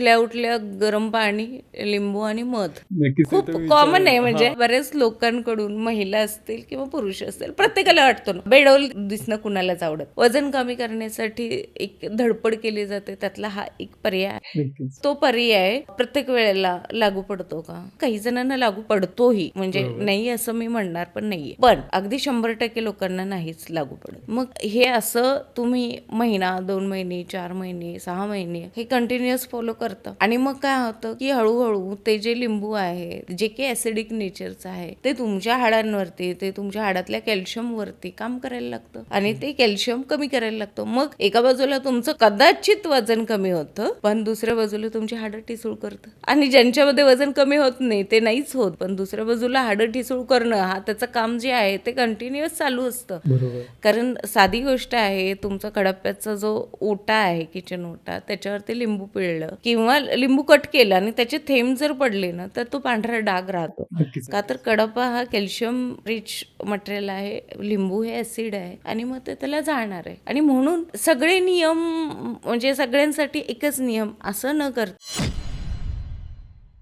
उठल्या उठल्या गरम पाणी लिंबू आणि मध. खूप कॉमन आहे म्हणजे. बऱ्याच लोकांकडून महिला असतील किंवा पुरुष असतील प्रत्येकाला वाटतो ना बेडोल दिसणं कुणालाच आवडत. वजन कमी करण्यासाठी एक धडपड केली जाते त्यातला हा एक पर्याय. तो पर्याय प्रत्येक वेळेला लागू पडतो का? काही जणांना लागू पडतोही म्हणजे. नाही असं मी म्हणणार पण नाहीये. पण अगदी शंभर टक्के लोकांना नाहीच लागू पडत. मग हे असं तुम्ही महिना दोन महिने चार महिने सहा महिने हे कंटिन्युअस फॉलो करता. आणि मग काय होतं की हळूहळू ते जे लिंबू आहे जे काही ऍसिडिक नेचरचं आहे ते तुमच्या हाडांवरती ते तुमच्या हाडातल्या कॅल्शियम वरती काम करायला लागतं. आणि ते कॅल्शियम कमी करायला लागतं. मग एका बाजूला तुमचं कदाचित वजन कमी होतं पण दुसऱ्या बाजूला तुमची हाडं ठिसूळ करतं. आणि ज्यांच्यामध्ये वजन कमी होत नाही ते नाहीच होत. पण दुसऱ्या बाजूला हाडं ठिसूळ करणं हा त्याचं काम जे आहे ते कंटिन्युअस चालू असतं. कारण साधी गोष्ट आहे तुमचा कडप्प्याचा जो ओटा आहे किचन ओटा त्याच्यावरती लिंबू पिळलं किंवा लिंबू कट केलं आणि त्याचे थेंब जर पडले ना तर तो पांढरा डाग राहतो. का तर कडपा हा कॅल्शियम रिच मटेरियल आहे लिंबू हे ऍसिड आहे आणि मग ते त्याला जाणार आहे. आणि म्हणून सगळे नियम म्हणजे सगळ्यांसाठी एकच नियम असं न करता